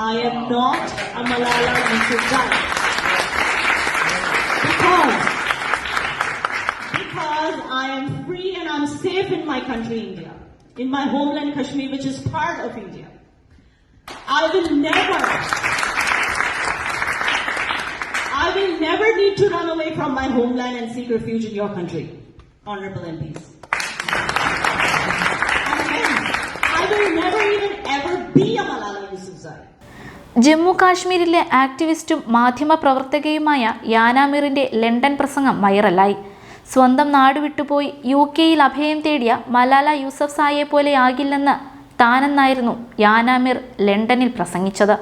I am not a Malala Yousafzai. Because, because I am free and I'm safe in my country, India, in my homeland Kashmir, which is part of India. I will never, I will never need to run away from my homeland and seek refuge in your country, honorable MPs. I will never even ever be a Malala. Jammu കാശ്മീരിലെ ആക്ടിവിസ്റ്റും മാധ്യമപ്രവർത്തകയുമായ യാനാമിറിന്റെ London പ്രസംഗം വൈറലായി. സ്വന്തം നാട് വിട്ടുപോയി U കെയിൽ അഭയം തേടിയ മലാല യൂസഫ് സായെ പോലെയാകില്ലെന്ന് താനെന്നായിരുന്നു യാനാമിർ ലണ്ടനിൽ പ്രസംഗിച്ചത്.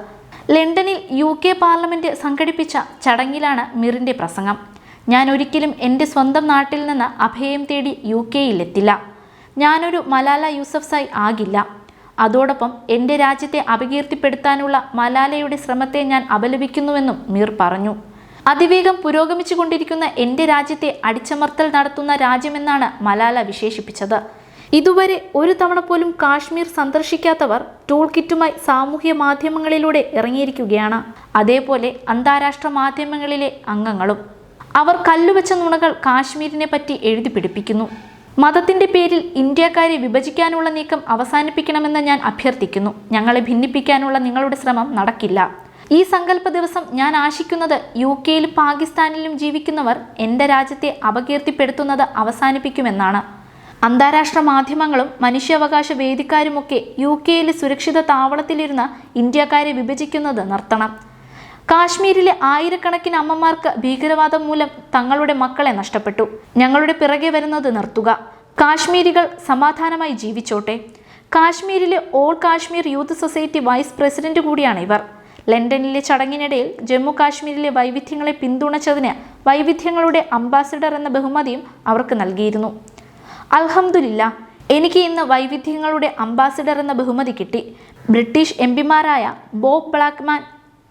ലണ്ടനിൽ യു കെ പാർലമെന്റ് സംഘടിപ്പിച്ച ചടങ്ങിലാണ് മിറിന്റെ പ്രസംഗം. ഞാൻ ഒരിക്കലും എന്റെ സ്വന്തം നാട്ടിൽ നിന്ന് അഭയം തേടി യു കെയിലെത്തില്ല. ഞാനൊരു മലാല യൂസഫ് യൂസഫ്സായി ആകില്ല. അതോടൊപ്പം എന്റെ രാജ്യത്തെ അപകീർത്തിപ്പെടുത്താനുള്ള മലാലയുടെ ശ്രമത്തെ ഞാൻ അപലപിക്കുന്നുവെന്നും മീർ പറഞ്ഞു. അതിവേഗം പുരോഗമിച്ചുകൊണ്ടിരിക്കുന്ന എന്റെ രാജ്യത്തെ അടിച്ചമർത്തൽ നടത്തുന്ന രാജ്യമെന്നാണ് മലാല വിശേഷിപ്പിച്ചത്. ഇതുവരെ ഒരു തവണ പോലും കാശ്മീർ സന്ദർശിക്കാത്തവർ ടൂൾ കിറ്റുമായി സാമൂഹ്യ മാധ്യമങ്ങളിലൂടെ ഇറങ്ങിയിരിക്കുകയാണ്. അതേപോലെ അന്താരാഷ്ട്ര മാധ്യമങ്ങളിലെ അംഗങ്ങളും. അവർ കല്ലുവച്ച നുണകൾ കാശ്മീരിനെ പറ്റി എഴുതി പിടിപ്പിക്കുന്നു. മതത്തിന്റെ പേരിൽ ഇന്ത്യക്കാരെ വിഭജിക്കാനുള്ള നീക്കം അവസാനിപ്പിക്കണമെന്ന് ഞാൻ അഭ്യർത്ഥിക്കുന്നു. ഞങ്ങളെ ഭിന്നിപ്പിക്കാനുള്ള നിങ്ങളുടെ ശ്രമം നടക്കില്ല. ഈ സങ്കല്പ ദിവസം ഞാൻ ആശിക്കുന്നത് യു കെയിലും പാകിസ്ഥാനിലും ജീവിക്കുന്നവർ എന്റെ രാജ്യത്തെ അപകീർത്തിപ്പെടുത്തുന്നത് അവസാനിപ്പിക്കുമെന്നാണ്. അന്താരാഷ്ട്ര മാധ്യമങ്ങളും മനുഷ്യാവകാശ വേദിക്കാരുമൊക്കെ യു കെയിലെ സുരക്ഷിത താവളത്തിലിരുന്ന് ഇന്ത്യക്കാരെ വിഭജിക്കുന്നത് നിർത്തണം. കാശ്മീരിലെ ആയിരക്കണക്കിന് അമ്മമാർക്ക് ഭീകരവാദം മൂലം തങ്ങളുടെ മക്കളെ നഷ്ടപ്പെട്ടു. ഞങ്ങളുടെ പിറകെ വരുന്നത് നിർത്തുക. കാശ്മീരികൾ സമാധാനമായി ജീവിച്ചോട്ടെ. കാശ്മീരിലെ all Kashmir youth society vice president കൂടിയാണ് ഇവർ. ലണ്ടനിലെ ചടങ്ങിനിടയിൽ ജമ്മു കാശ്മീരിലെ വൈവിധ്യങ്ങളെ പിന്തുണച്ചതിന് വൈവിധ്യങ്ങളുടെ അംബാസിഡർ എന്ന ബഹുമതിയും അവർക്ക് നൽകിയിരുന്നു. അൽഹംദുലില്ല എനിക്ക് ഇന്ന് വൈവിധ്യങ്ങളുടെ അംബാസിഡർ എന്ന ബഹുമതി കിട്ടി. ബ്രിട്ടീഷ് എം പിമാരായ ബോബ് ബ്ലാക്ക്മാൻ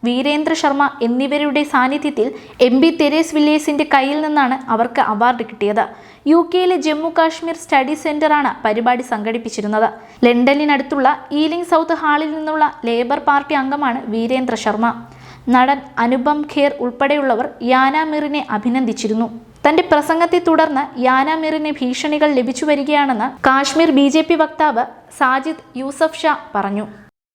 വീരേന്ദ്ര ശർമ്മ എന്നിവരുടെ സാന്നിധ്യത്തിൽ എം പി തെരേസ് വില്ലേസിന്റെ കയ്യിൽ നിന്നാണ് അവർക്ക് അവാർഡ് കിട്ടിയത്. യു കെയിലെ ജമ്മു കാശ്മീർ സ്റ്റഡി സെന്ററാണ് പരിപാടി സംഘടിപ്പിച്ചിരുന്നത്. ലണ്ടനിനടുത്തുള്ള ഈലിംഗ് സൗത്ത് ഹാളിൽ നിന്നുള്ള ലേബർ പാർട്ടി അംഗമാണ് വീരേന്ദ്ര ശർമ്മ. നടൻ അനുപം ഖേർ ഉൾപ്പെടെയുള്ളവർ യാനാമിറിനെ അഭിനന്ദിച്ചിരുന്നു. തന്റെ പ്രസംഗത്തെ തുടർന്ന് യാനാമിറിന് ഭീഷണികൾ ലഭിച്ചു വരികയാണെന്ന് കാശ്മീർ ബി വക്താവ് സാജിദ് യൂസഫ് ഷാ പറഞ്ഞു.